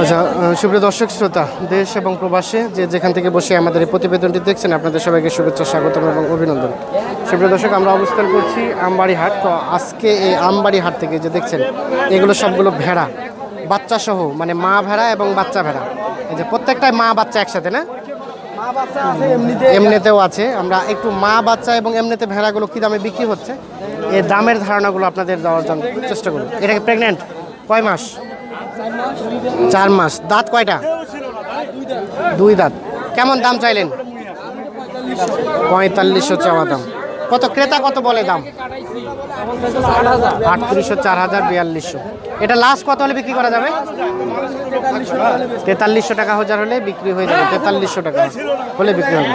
আচ্ছা সুপ্রিয় দর্শক, শ্রোতা, দেশ এবং প্রবাসে যে যেখান থেকে বসে আমাদের এই প্রতিবেদনটি দেখছেন, আপনাদের সবাইকে শুভেচ্ছা, স্বাগতম এবং অভিনন্দন। সুপ্রিয় দর্শক, আমরা অবস্থান করছি আমবাড়ি হাট তো আজকে এই আমবাড়ি হাট থেকে যে দেখছেন, এগুলো সবগুলো ভেড়া বাচ্চা সহ মানে মা ভেড়া এবং বাচ্চা ভেড়া। এই যে প্রত্যেকটাই মা বাচ্চা একসাথে, না? এমনিতেও আছে। আমরা একটু মা বাচ্চা এবং এমনিতে ভেড়াগুলো কী দামে বিক্রি হচ্ছে? এই দামের ধারণাগুলো আপনাদের দেওয়ার জন্য চেষ্টা করুন এটা কি প্রেগনেন্ট কয় মাস? চার মাস। দাঁত কয়টা? দুই দাঁত। কেমন দাম চাইলেন? পঁয়তাল্লিশশো চাওয়া দাম। কত ক্রেতা, কত বলে দাম? আটত্রিশশো চার হাজার বিয়াল্লিশশো। এটা লাস্ট কত হলে বিক্রি করা যাবে? তেতাল্লিশশো টাকা হাজার হলে বিক্রি হয়ে যাবে। তেতাল্লিশশো টাকা হলে বিক্রি হবে।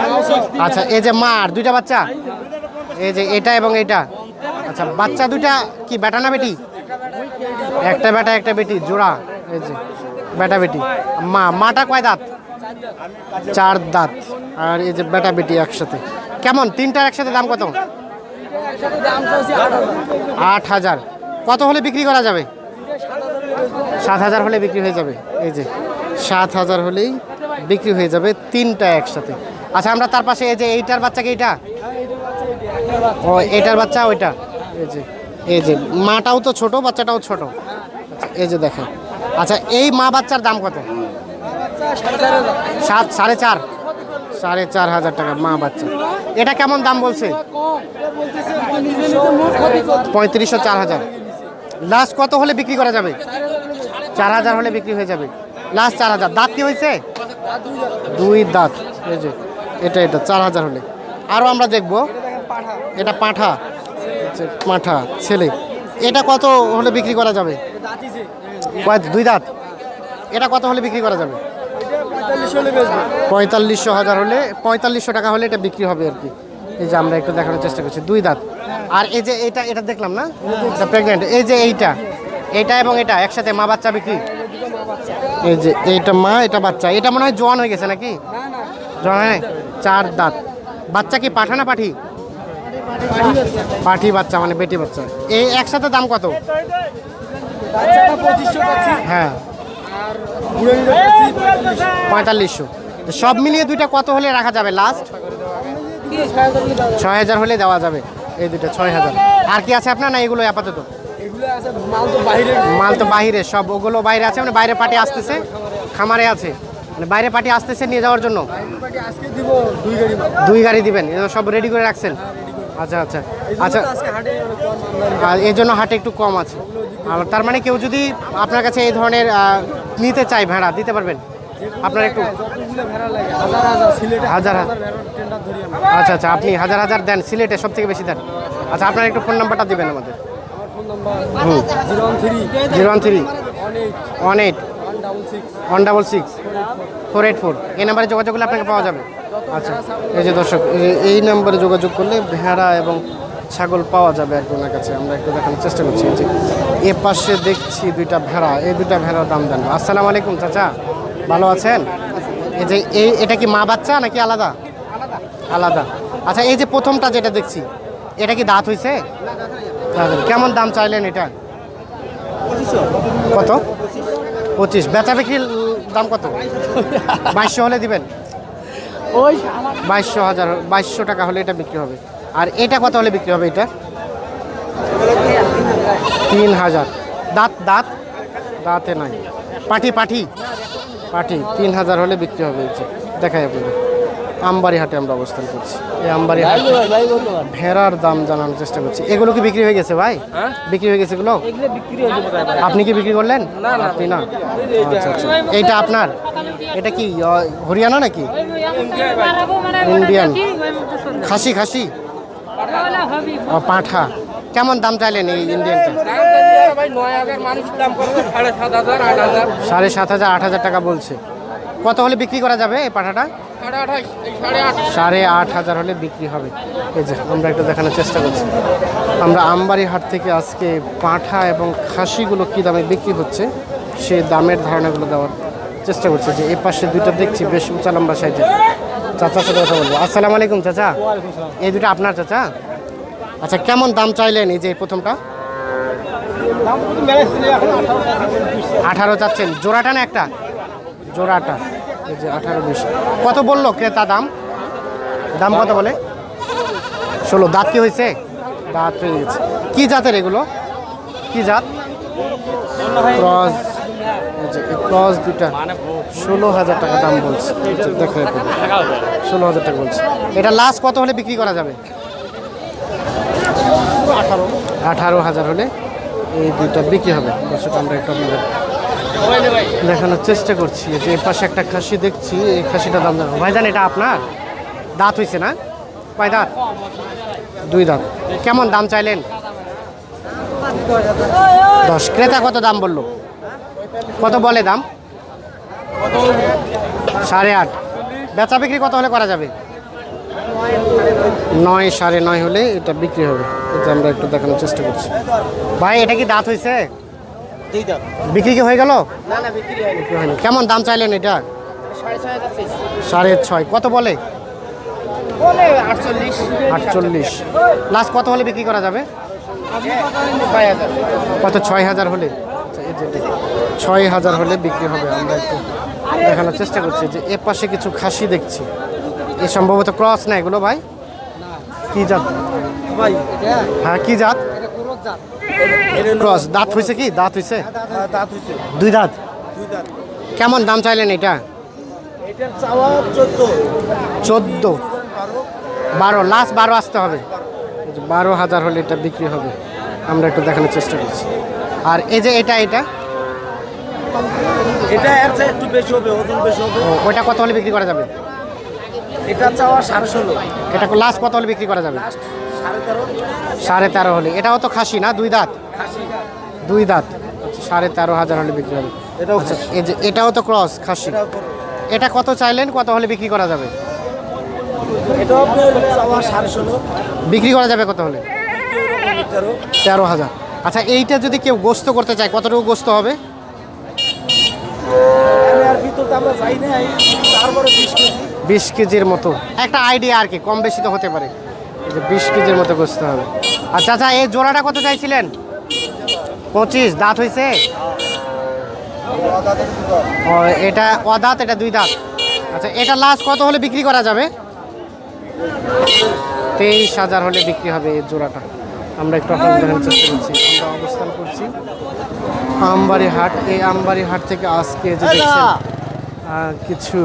আচ্ছা এই যে মার, দুইটা বাচ্চা? এই যে এটা এবং এটা আচ্ছা বাচ্চা দুইটা কি বেটা না বেটি? একটা বেটা একটা বেটি, জোড়া। এই যে বেটা বেটি। মা, মাটা কয় দাঁত? চার দাঁত। আর এই যে বেটা বেটি একসাথে। কেমন? তিনটার একসাথে দাম কত? আট হাজার। কত হলে বিক্রি করা যাবে? সাত হাজার হলে বিক্রি হয়ে যাবে। এই যে, সাত হাজার হলেই বিক্রি হয়ে যাবে তিনটা একসাথে। আচ্ছা আমরা তার পাশে এই যে এইটার বাচ্চা কি এইটা? ও এটার বাচ্চা ওইটা। এই যে এই যে, মাটাও তো ছোট, বাচ্চাটাও ছোট। আচ্ছা এই যে দেখেন। আচ্ছা এই মা বাচ্চার দাম কত? সাত, সাড়ে চার? সাড়ে চার হাজার টাকা, মা বাচ্চা। এটা কেমন দাম বলছে? পঁয়ত্রিশশো চার হাজার। লাস্ট কত হলে বিক্রি করা যাবে? চার হাজার হলে বিক্রি হয়ে যাবে। লাস্ট চার হাজার। দাঁত কি হয়েছে? দুই দাঁত। এই এটা এটা, চার হাজার হলে। আরও আমরা দেখব। এটা পাঁঠা। পাঁঠা, ছেলে। এটা কত হলে বিক্রি করা যাবে? দুই দাঁত? এটা কত হলে বিক্রি করা যাবে? পঁয়তাল্লিশশো হাজার হলে, পঁয়তাল্লিশশো টাকা হলে এটা বিক্রি হবে আর কি। এই যে আমরা একটু দেখানোর চেষ্টা করছি, দুই দাঁত। আর এই যে এটা এটা দেখলাম না? প্রেগনেন্ট এই যে এইটা, এটা এবং এটা একসাথে মা বাচ্চা বিক্রি? এই যে এইটা মা, এটা বাচ্চা। এটা মনে হয় জোয়ান হয়ে গেছে নাকি? জোয়ান হয় চার দাঁত। বাচ্চা কি পাঠা না পাঠি? পাঠি বাচ্চা মানে বেটি বাচ্চা। এই একসাথে দাম কত? হ্যাঁ। পঁয়তাল্লিশশো। সব মিলিয়ে দুইটা কত হলে রাখা যাবে লাস্ট ছয় হাজার হলে দেওয়া যাবে। এই দুইটা ছয় হাজার। আর কি আছে আপনার না এগুলো আপাতত? মাল তো বাইরে। সব ওগুলো বাইরে আছে মানে বাইরে পার্টি আসতেছে খামারে আছে। মানে বাইরে পার্টি আসতেছে নিয়ে যাওয়ার জন্য। দুই গাড়ি দিবেন সব রেডি করে রাখছেন? আচ্ছা আচ্ছা। আচ্ছা আর এই জন্য হাটে একটু কম আছে। তার মানে কেউ যদি আপনার কাছে এই ধরনের নিতে চায় ভেড়া দিতে পারবেন? আপনার একটু হাজার হাজার আচ্ছা আচ্ছা আপনি হাজার হাজার দেন সিলেটে সব থেকে বেশি দেন। আচ্ছা আপনার একটু ফোন নাম্বারটা দিবেন আমাদের। Zero one three. One eight. One double six. Four eight four. এই নাম্বারে যোগাযোগ করলে আপনাকে পাওয়া যাবে। আচ্ছা এই যে দর্শক এই নাম্বারে যোগাযোগ করলে ভেড়া এবং ছাগল পাওয়া যাবে আর কি ওনার কাছে। আমরা একটু দেখানোর চেষ্টা করছি। এই যে এ পাশে দেখছি দুইটা ভেড়া। এই দুইটা ভেড়ার দাম দেন আসসালামু আলাইকুম চাচা। ভালো আছেন? এই যে এই এটা কি মা বাচ্চা নাকি আলাদা? আলাদা। আচ্ছা এই যে প্রথমটা যেটা দেখছি এটা কি দাঁত হয়েছে কেমন দাম চাইলেন এটা? কত? পঁচিশ। বেচা বিক্রির দাম কত? বাইশশো হলে দিবেন? ওই বাইশশো হাজার বাইশশো টাকা হলে এটা বিক্রি হবে। আর এটা কত হলে বিক্রি হবে এটা? তিন হাজার। দাঁত দাঁত? দাঁতে নাই। পাঠি পাঠি পাঠি তিন হাজার হলে বিক্রি হবে এই যে। দেখাই আপনাদের। আমবাড়ি হাটে আমরা অবস্থান করছি। এই আমবাড়ি হাটে ভেড়ার দাম জানানোর চেষ্টা করছি। এগুলো কি বিক্রি হয়ে গেছে ভাই? বিক্রি হয়ে গেছে এগুলো? আপনি কি বিক্রি করলেন? আপনি না? আচ্ছা আচ্ছা। এইটা আপনার? এটা কি হরিয়ানা নাকি? ইন্ডিয়ান। খাসি খাসি? পাঁঠা। কেমন দাম চাইলেন এই ইন্ডিয়ানটা সাড়ে সাত হাজার, আট হাজার টাকা বলছে। কত হলে বিক্রি করা যাবে এই পাঠাটা? সাড়ে আট হাজার হলে বিক্রি হবে। এই যে, আমরা একটু দেখানোর চেষ্টা করছি। আমরা আমবাড়ি হাট থেকে আজকে পাঁঠা এবং খাসিগুলো কী দামে বিক্রি হচ্ছে, সেই দামের ধারণাগুলো দেওয়ার চেষ্টা করছি। যে এই পাশে দুইটা দেখছি, বেশ উঁচা লম্বা সাইজের। চাচার সাথে কথা বলব। আসসালামু আলাইকুম, চাচা। এই দুটো আপনার চাচা? আচ্ছা কেমন দাম চাইলেন এই যে প্রথমটা? আঠারো চাচ্ছেন। জোড়াটা না একটা? জোড়াটা। এই যে আঠারো বিশ। কত বলল ক্রেতা দাম? দাম কত বলে? ষোলো। দাঁত কি হয়েছে? দাঁত হয়ে গেছে। কি জাতের এগুলো? কি জাত? ক্রস। ক্রস দুটা ষোলো হাজার টাকা দাম বলছে। দেখো ষোলো হাজার টাকা বলছে। এটা লাস্ট কত হলে বিক্রি করা যাবে? আঠারো। হাজার হলে এই দুইটা বিক্রি হবে। আমরা একটু আপনাদের দেখানোর চেষ্টা করছি। যে এই পাশে একটা খাসি দেখছি, এই খাসিটা দাম জানো। ভাইজান, এটা আপনার? দাঁত হয়েছে না? কয় দাঁত? দুই দাঁত। কেমন দাম চাইলেন? দশ। ক্রেতা কত দাম বলল? কত বলে দাম? সাড়ে আট। বেচা বিক্রি কত হলে করা যাবে? নয় সাড়ে নয় হলে এটা বিক্রি হবে। এটা আমরা একটু দেখানোর চেষ্টা করছি। ভাই এটা কি দাঁত হয়েছে বিক্রি কি হয়ে গেল? কেমন দাম চাইলেন এটা? সাড়ে ছয় কত বলে? আটচল্লিশ। লাস্ট কত হলে বিক্রি করা যাবে? কত? ছয় হাজার হলে। ছয় হাজার হলে বিক্রি হবে। আমরা একটু দেখানোর চেষ্টা করছি যে এ পাশে কিছু খাসি দেখছি। এ সম্ভবত ক্রস না এগুলো ভাই? কি জাত? ভাই। হ্যাঁ কি জাত? ক্রস দাঁত হয়েছে কি? দাঁত হয়েছে দাঁত হইছে। দুই দাঁত? দুই দাঁত। কেমন দাম চাইলেন এটা? এটার চাওয়া চোদ্দ। চোদ্দ। বারো। লাস্ট বারো আসতে হবে। বারো হাজার হলে এটা বিক্রি হবে। আমরা একটু দেখানোর চেষ্টা করছি। আর এই যে এটা এটা? এটা এর চেয়ে একটু বেশি হবে ওজন বেশি হবে। ও, ওইটা কত হলে বিক্রি করা যাবে? এটা চাওয়া সাড়ে ষোলো। এটা লাস্ট কত হলে বিক্রি করা যাবে? লাস্ট সাড়ে তেরো? হলে। এটাও তো খাসি না? দুই দাঁত? দুই দাঁত। আচ্ছা, সাড়ে তেরো হাজার হলে বিক্রি হবে। এটাও আচ্ছা যে এটাও তো ক্রস খাসি। এটা কত চাইলেন? কত হলে বিক্রি করা যাবে? বিক্রি করা যাবে কত হলে? তেরো। হাজার। আচ্ছা এইটা যদি কেউ গোস্ত করতে চায় কতটুকু গোস্ত হবে? বিশ কেজির মতো। একটা আইডিয়া আর কি কম বেশি তো হতে পারে। বিশ কেজির মতো গোস্ত হবে। আচ্ছা আচ্ছা এই জোড়াটা কত চাইছিলেন? পঁচিশ দাঁত হয়েছে ও এটা অদাঁত এটা দুই দাঁত। আচ্ছা এটা লাস্ট কত হলে বিক্রি করা যাবে? তেইশ হাজার হলে বিক্রি হবে এই জোড়াটা। আমরা একটু আপনাদের চেষ্টা করছি। আমরা অবস্থান করছি আমবাড়ি হাট। এই আমবাড়ি হাট থেকে আজকে যে কিছু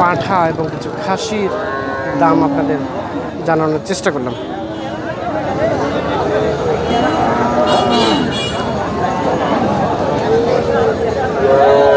পাঁঠা এবং কিছু খাসির দাম আপনাদের জানানোর চেষ্টা করলাম Oh.